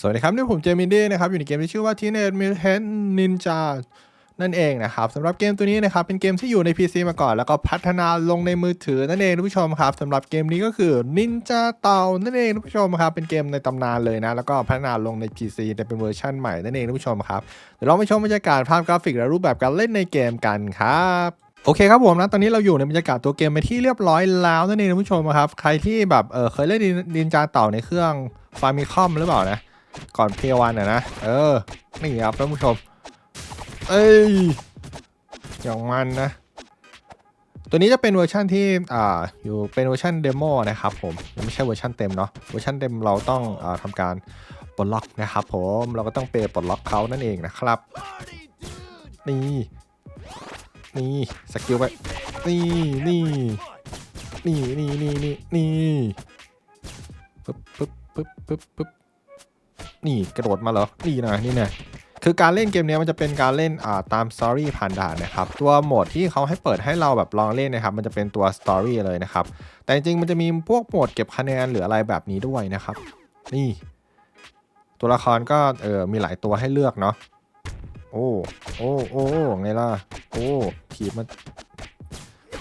สวัสดีครับ นี่ผมเจมินดี้นะครับ อยู่ในเกมที่ชื่อว่า Teenage Mutant Ninja นั่นเองนะครับสำหรับเกมตัวนี้นะครับ เป็นเกมที่อยู่ใน PC มาก่อน แล้วก็พัฒนาลงในมือถือนั่นเองทุกผู้ชมครับสำหรับเกมนี้ก็คือ Ninja เต่านั่นเองทุกผู้ชมครับ เป็นเกมในตำนานเลยนะ แล้วก็พัฒนาลงใน PC แต่เป็นเวอร์ชันใหม่นั่นเองทุกผู้ชมครับ เดี๋ยวเราไปชมบรรยากาศภาพกราฟิกและรูปแบบการเล่นในเกมกันครับโอเคครับผมนะตอนนี้เราอยู่ในบรรยากาศตัวเกมไปที่เรียบร้อยแล้วนั่นเองทุกผู้ชมครับ ใครที่แบบเออเคยเล่นนินจาเต่าในเครื่องฟาร์มิคอมหรือเปล่านะ ก่อนเพย์วันอะนะ เออ นี่ครับท่านผู้ชม เอ้ย อย่างมันนะ ตัวนี้จะเป็นเวอร์ชันที่อ่าอยู่เป็นเวอร์ชันเดโมนะครับผมยังไม่ใช่เวอร์ชันเต็มเนาะ เวอร์ชันเต็มเราต้องอ่าทำการปลดล็อกนะครับผม เราก็ต้องเปปลดล็อกเขานั่นเองนะครับ นี่ นี่สกิลไปนี่นี่นี่นี่นี่นี่นี่ปึ๊บปึ๊บปึ๊บปึ๊บปึ๊บ นี่กระโดดมาเหรอ นี่นะนี่นะคือการเล่นเกมนี้มันจะเป็นการเล่นอ่าตามสตอรี่ผ่านด่านนะครับ ตัวโหมดที่เขาให้เปิดให้เราแบบลองเล่นนะครับ มันจะเป็นตัวสตอรี่เลยนะครับ แต่จริงมันจะมีพวกโหมดเก็บคะแนนหรืออะไรแบบนี้ด้วยนะครับ นี่ ตัวละครก็เออมีหลายตัวให้เลือกเนาะโอ้โอ้โอ้ไงล่ะโอ้ถีบมา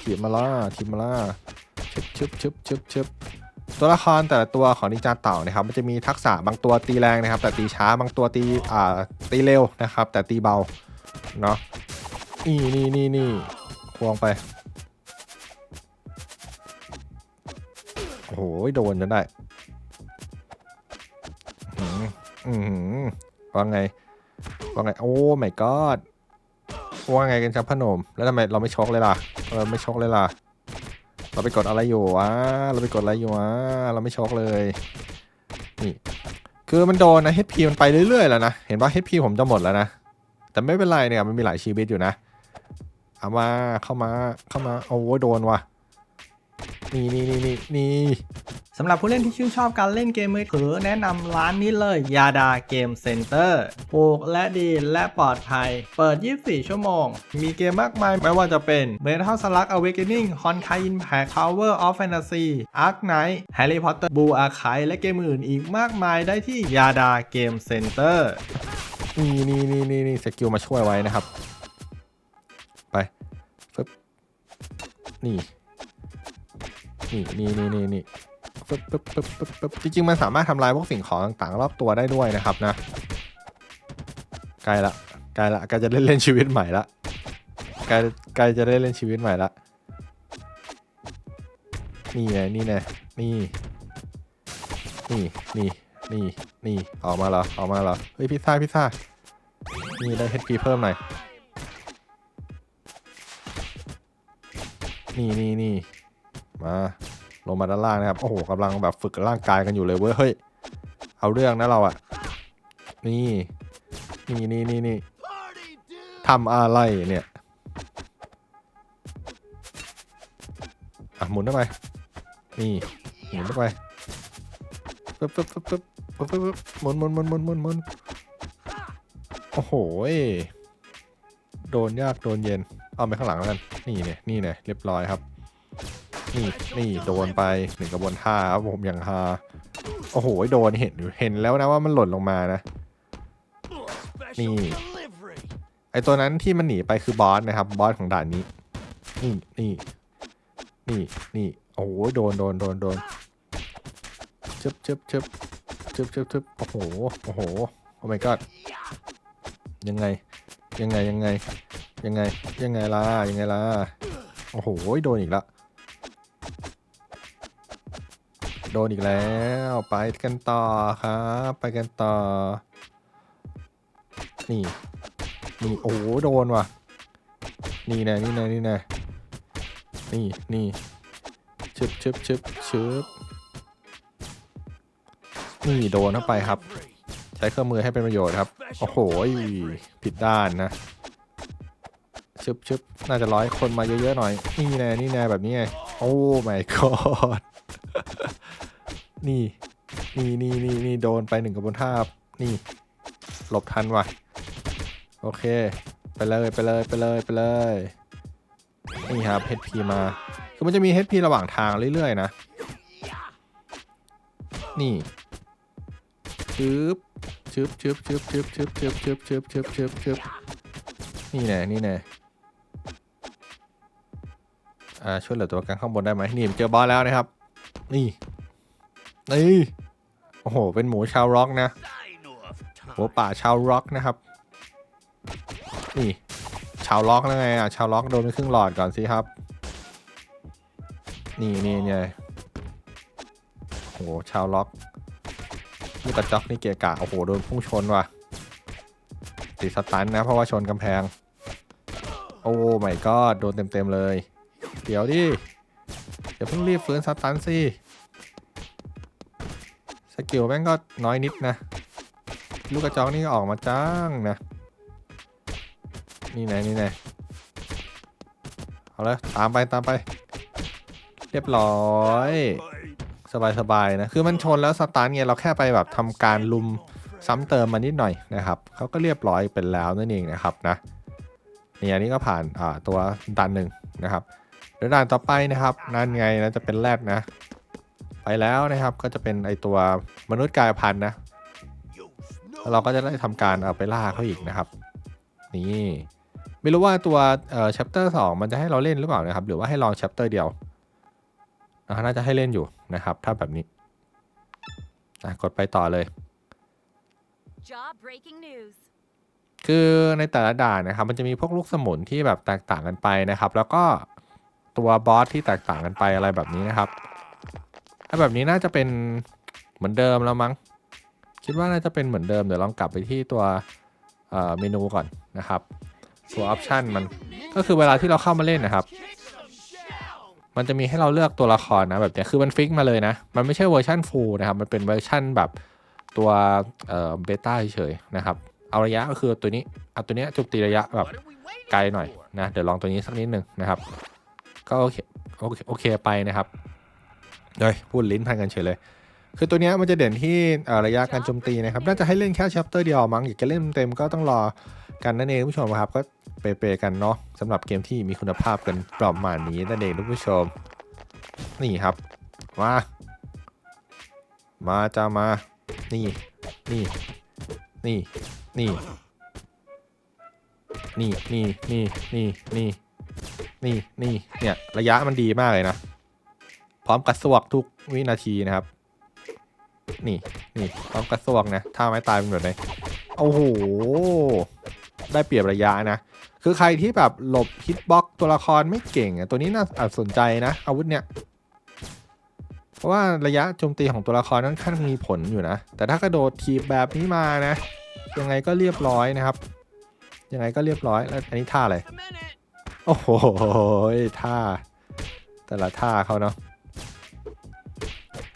ถีบมาล่าถีบมาล่าชึบชึบชึบชึบชึบ ตัวละครแต่ละตัวของนินจาเต่านะครับมันจะมีทักษะบางตัวตีแรงนะครับ แต่ตีช้าบางตัวตีอ่าตีเร็วนะครับ แต่ตีเบาเนาะนี่นี่นี่นี่ควงไปโอ้โหโดนจนได้อืมอืมว่าไงว่าไงโอ้ my god ว่าไงกันครับพนม แล้วทำไมเราไม่ชกเลยล่ะเราไม่ชกเลยล่ะ เราไปกดอะไรอยู่วะ เราไปกดอะไรอยู่วะ เราไม่ช็อกเลย นี่ คือมันโดนนะ HP มันไปเรื่อยๆแล้วนะ เห็นว่า HP ผมจะหมดแล้วนะ แต่ไม่เป็นไรเนี่ย มันมีหลายชีวิตอยู่นะ เอามา เข้ามา เข้ามา โอ้โหโดนว่ะ นี่นี่นี่นี่นี่ สำหรับผู้เล่นที่ชื่นชอบการเล่นเกมมือถือแนะนำร้านนี้เลยยาดาเกมเซ็นเตอร์ถูกและดีและปลอดภัย เปิด 24 ชั่วโมง มีเกมมากมายไม่ว่าจะเป็น Metal Slug Awakening Honkai Impact Tower of Fantasy Ark Knight Harry Potter Blue Archive และเกมอื่นอีกมากมายได้ที่ยาดาเกมเซ็นเตอร์นี่นี่นี่นี่นี่สกิลมาช่วยไว้นะครับ ไปฟึบนี่ นี่นี่นี่นี่นี่ ปึ๊บปึ๊บปึ๊บปึ๊บปึ๊บจริงๆ มันสามารถทำลายพวกสิ่งของต่างๆ รอบตัวได้ด้วยนะครับนะใกล้ละใกล้ละใกล้จะได้เล่นชีวิตใหม่ละใกล้ใกล้จะได้เล่นชีวิตใหม่ละนี่ไงนี่ไงนี่นี่นี่นี่นี่ออกมาเหรอออกมาเหรอเฮ้ยพิซซ่าพิซซ่านี่ได้ HP เพิ่มหน่อยนี่นี่นี่มา ลงมาด้านล่างนะครับ โอ้โหกำลังแบบฝึกร่างกายกันอยู่เลยเว้ย เฮ้ย เอาเรื่องนะเราอะนี่ นี่นี่นี่นี่ทำอะไรเนี่ย อะหมุนเข้าไป นี่ หมุนเข้าไปปึ๊บปึ๊บปึ๊บปึ๊บปึ๊บปึ๊บปึ๊บหมุนหมุนหมุนหมุนหมุนหมุนโอ้โหโดนยากโดนเย็น เอาไปข้างหลังแล้วกัน นี่เนี่ยนี่เนี่ยเรียบร้อยครับ นี่นี่โดนไปหนึ่งกระบวนท่าครับผมอย่างฮาโอ้โหโดนเห็นอยู่เห็นแล้วนะว่ามันหล่นลงมานะ นี่ ไอตัวนั้นที่มันหนีไปคือบอสนะครับบอสของด่านนี้ นี่นี่นี่นี่โอ้โหโดนโดนโดนโดนชึบชึบชึบชึบชึบชึบโอ้โหโอ้โหโอ้ my god ยังไงยังไงยังไงยังไงยังไงล่ะยังไงล่ะโอ้โหโดนอีกแล้ว โดนอีกแล้ว ไปกันต่อครับ ไปกันต่อ นี่ นี่ โอ้โหโดนว่ะ นี่นะนี่นะนี่นะนี่นี่ชึบชึบชึบชึบนี่โดนเข้าไปครับ ใช้เครื่องมือให้เป็นประโยชน์ครับ โอ้โห ผิดด้านนะชึบชึบน่าจะร้อยคนมาเยอะๆหน่อย นี่แน่นี่แน่แบบนี้ไง โอ้ my god นี่ นี่นี่นี่นี่โดนไปหนึ่งกระบนท่านี่ หลบทันว่ะ โอเค ไปเลยไปเลยไปเลยไปเลย นี่ครับ HP มา คือมันจะมี HP ระหว่างทางเรื่อย ๆ นะ นี่ปึ๊บชึบชึบชึบชึบชึบชึบชึบชึบชึบชึบชึบนี่แน่นี่แน่อ่าช่วยเหลือตัวกันข้างบนได้ไหมนี่เจอบอสแล้วนะครับ นี่ นี่โอ้โห เป็นหมูชาวร็อกนะหมูป่าชาวร็อกนะครับ นี่ ชาวล็อกแล้วไงอะ ชาวล็อกโดนไปครึ่งหลอดก่อนสิครับ นี่นี่เนี่ยโอ้โห ชาวล็อกลูกกระจอกนี่เกียกะโอ้โห โดนพุ่งชนว่ะติดสตันนะ เพราะว่าชนกำแพง โอ้ไม่ก็โดนเต็มๆเลย เดี๋ยวดิอย่าเพิ่งรีบฟื้นสตันสิ สกิลแม่งก็น้อยนิดนะ ลูกกระจอกนี่ก็ออกมาจ้างนะ นี่ไงนี่ไงเอาลยตามไปตามไป เรียบร้อย สบายสบายนะ คือมันชนแล้วสตาร์ทไงเราแค่ไปแบบทำการลุมซ้ำเติมมานิดหน่อยนะครับเขาก็เรียบร้อยเป็นแล้วนั่นเองนะครับนะนี่อันนี้ก็ผ่านตัวดันหนึ่งนะครับเดี๋ยวด่านต่อไปนะครับ นั่นไงนะจะเป็นแรดนะ ไปแล้วนะครับก็จะเป็นไอตัวมนุษย์กายพันธุ์นะแล้วเราก็จะได้ทำการเอาไปล่าเขาอีกนะครับ นี่ไม่รู้ว่าตัวเอ่อ chapter 2 มันจะให้เราเล่นหรือเปล่านะครับ หรือว่าให้ลอง chapter เดียวอ่าน่าจะให้เล่นอยู่นะครับ ถ้าแบบนี้อะกดไปต่อเลย Job breaking news. คือในแต่ละด่านนะครับ มันจะมีพวกลูกสมุนที่แบบแตกต่างกันไปนะครับ แล้วก็ตัวบอสที่แตกต่างกันไปอะไรแบบนี้นะครับถ้า แบบนี้น่าจะเป็นเหมือนเดิมแล้วมั้ง คิดว่าน่าจะเป็นเหมือนเดิม เดี๋ยวลองกลับไปที่ตัวเมนูก่อนนะครับตัวออปชันมันก็คือเวลาที่เราเข้ามาเล่นนะครับ มันจะมีให้เราเลือกตัวละครนะแบบเนี้ยคือมันฟิกมาเลยนะ มันไม่ใช่เวอร์ชันฟูลนะครับ มันเป็นเวอร์ชันแบบตัวเบต้าเฉยๆนะครับ เอาระยะก็คือตัวนี้เอาตัวนี้ยโจมตีระยะแบบไกลหน่อยนะ เดี๋ยวลองตัวนี้สักนิดหนึ่งนะครับ ก็โอเคโอเคโอเคไปนะครับ เดี๋ยพูดลิ้นพันกันเฉยเลย คือตัวนี้มันจะเด่นที่ระยะการโจมตีนะครับ น่าจะให้เล่นแค่ chapter เดียวมั้งอยากจะเล่นเต็มก็ต้องรอกันนั่นเองผู้ชมครับ ก็เปย์กันเนาะสำหรับเกมที่มีคุณภาพกันประมาณนี้นั่นเองทุกผู้ชม นี่ครับ มา มาจะมา นี่ นี่ นี่ นี่ นี่ นี่ นี่ นี่ นี่ นี่ เนี่ย ระยะมันดีมากเลยนะ พร้อมกระสวกทุกวินาทีนะครับ นี่นี่พร้อมกระสวกนะถ้าไม่ตายเป็นแบบไหนโอ้โหได้เปรียบระยะนะ คือใครที่แบบหลบฮิตบ็อกตัวละครไม่เก่งอะตัวนี้น่าสนใจนะ อาวุธเนี่ย เพราะว่าระยะโจมตีของตัวละครค่อนข้างมีผลอยู่นะ แต่ถ้ากระโดดทีบแบบนี้มานะ ยังไงก็เรียบร้อยนะครับ ยังไงก็เรียบร้อยแล้วอันนี้ท่าอะไร โอ้โหท่า แต่ละท่าเขาเนาะ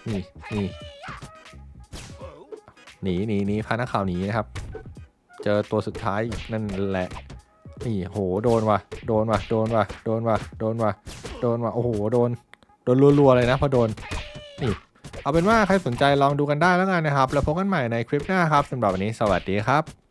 นี่นี่หนีหนีหนีพานักข่าวหนีนะครับ เจอตัวสุดท้ายนั่นแหละนี่โหโดนว่ะโดนว่ะโดนว่ะโดนว่ะโดนว่ะโดนว่ะโอ้โหโดนโดนรัวๆเลยนะพอโดนนี่เอาเป็นว่าใครสนใจลองดูกันได้แล้วกันนะครับ แล้วพบกันใหม่ในคลิปหน้าครับสำหรับวันนี้สวัสดีครับ